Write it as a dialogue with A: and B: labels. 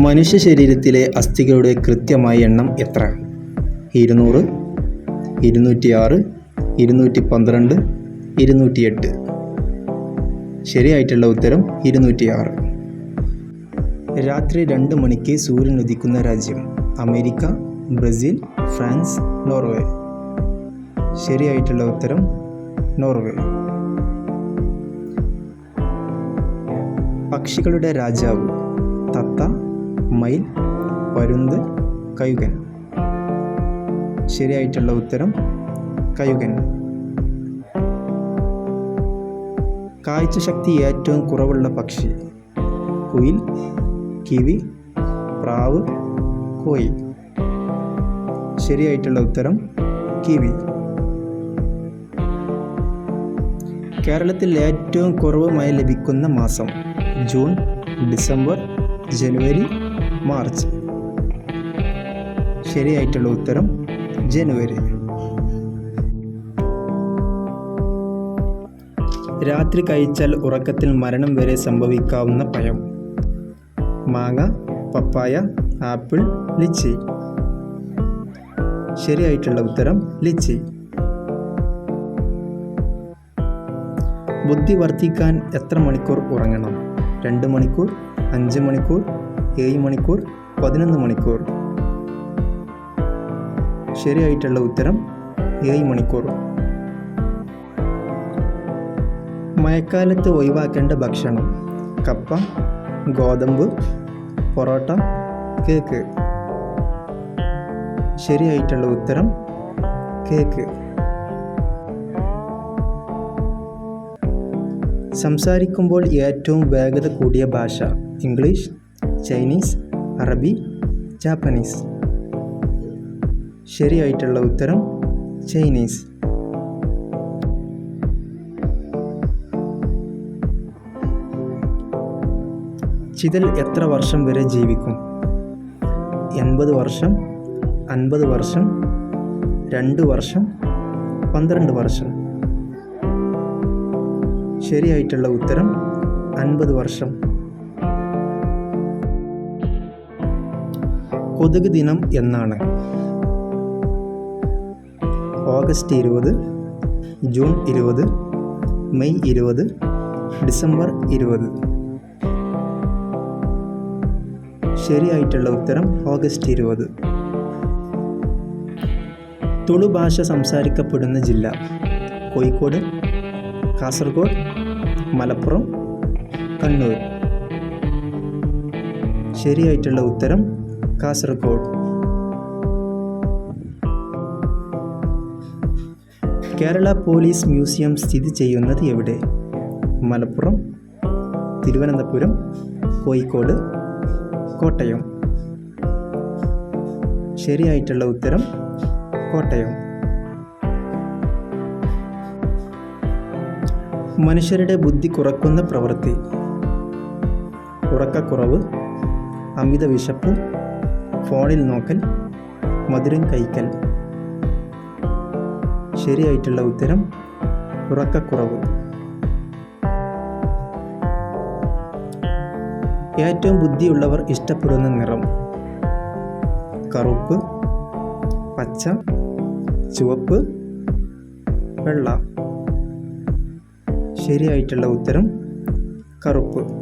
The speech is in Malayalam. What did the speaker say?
A: മനുഷ്യ ശരീരത്തിലെ അസ്ഥികളുടെ കൃത്യമായ എണ്ണം എത്ര? ഇരുന്നൂറ് ഇരുന്നൂറ്റിയാറ് ഇരുന്നൂറ്റി പന്ത്രണ്ട് ഇരുന്നൂറ്റിയെട്ട്. ശരിയായിട്ടുള്ള ഉത്തരം ഇരുന്നൂറ്റിയാറ്. രാത്രി രണ്ട് മണിക്ക് സൂര്യൻ ഉദിക്കുന്ന രാജ്യം അമേരിക്ക ബ്രസീൽ ഫ്രാൻസ് നോർവേ. ശരിയായിട്ടുള്ള ഉത്തരം നോർവേ. പക്ഷികളുടെ രാജാവ് തത്ത മയിൽ പരുന്ത് കയുകൻ. ശരിയായിട്ടുള്ള ഉത്തരം കയുകൻ. കാഴ്ചശക്തി ഏറ്റവും കുറവുള്ള പക്ഷി കുയിൽ കിവി പ്രാവ് കോയി. ശരിയായിട്ടുള്ള ഉത്തരം കിവി. കേരളത്തിൽ ഏറ്റവും കുറവ് മഴ ലഭിക്കുന്ന മാസം ജൂൺ ഡിസംബർ ജനുവരി മാർച്ച്. ശരിയായിട്ടുള്ള ഉത്തരം ജനുവരി. രാത്രി കഴിച്ചാൽ ഉറക്കത്തിൽ മരണം വരെ സംഭവിക്കാവുന്ന പഴം. മാങ്ങ പപ്പായ ആപ്പിൾ ലിച്ചി. ശരിയായിട്ടുള്ള ഉത്തരം ലിച്ചി. ബുദ്ധി വർദ്ധിക്കാൻ എത്ര മണിക്കൂർ ഉറങ്ങണം? രണ്ട് മണിക്കൂർ അഞ്ച് മണിക്കൂർ ഏഴ് മണിക്കൂർ പതിനൊന്ന് മണിക്കൂർ. ശരിയായിട്ടുള്ള ഉത്തരം ഏഴ് മണിക്കൂർ. മഴക്കാലത്ത് ഒഴിവാക്കേണ്ട ഭക്ഷണം. കപ്പ ഗോതമ്പ് പൊറോട്ട കേക്ക്. ശരിയായിട്ടുള്ള ഉത്തരം കേക്ക്. സംസാരിക്കുമ്പോൾ ഏറ്റവും വേഗത കൂടിയ ഭാഷ ഇംഗ്ലീഷ്. ചൈനീസ് അറബി ജാപ്പനീസ്. ശരിയായിട്ടുള്ള ഉത്തരം ചൈനീസ്. ചിതൽ എത്ര വർഷം വരെ ജീവിക്കും? എൺപത് വർഷം അൻപത് വർഷം രണ്ട് വർഷം പന്ത്രണ്ട് വർഷം. ശരിയായിട്ടുള്ള ഉത്തരം അൻപത് വർഷം. കൊതുക് ദിനം എന്നാണ്. ഓഗസ്റ്റ് ഇരുപത് ജൂൺ ഇരുപത് മെയ് ഇരുപത് ഡിസംബർ ഇരുപത്. ശരിയായിട്ടുള്ള ഉത്തരം ഓഗസ്റ്റ് ഇരുപത്. തുളു ഭാഷ സംസാരിക്കപ്പെടുന്ന ജില്ല കോഴിക്കോട് കാസർഗോഡ് മലപ്പുറം കണ്ണൂർ. ശരിയായിട്ടുള്ള ഉത്തരം കാസർഗോഡ്. കേരള പോലീസ് മ്യൂസിയം സ്ഥിതി ചെയ്യുന്നത് എവിടെ? മലപ്പുറം തിരുവനന്തപുരം കോഴിക്കോട് കോട്ടയം. ശരിയായിട്ടുള്ള ഉത്തരം കോട്ടയം. മനുഷ്യരുടെ ബുദ്ധി കുറക്കുന്ന പ്രവൃത്തി. ഉറക്കക്കുറവ് അമിത വിശപ്പ് ഫോണിൽ നോക്കൽ മധുരം കഴിക്കൽ. ശരിയായിട്ടുള്ള ഉത്തരം ഉറക്കക്കുറവ്. ഏറ്റവും ബുദ്ധിയുള്ളവർ ഇഷ്ടപ്പെടുന്ന നിറം. കറുപ്പ് പച്ച ചുവപ്പ് വെള്ള. ശരിയായിട്ടുള്ള ഉത്തരം കറുപ്പ്.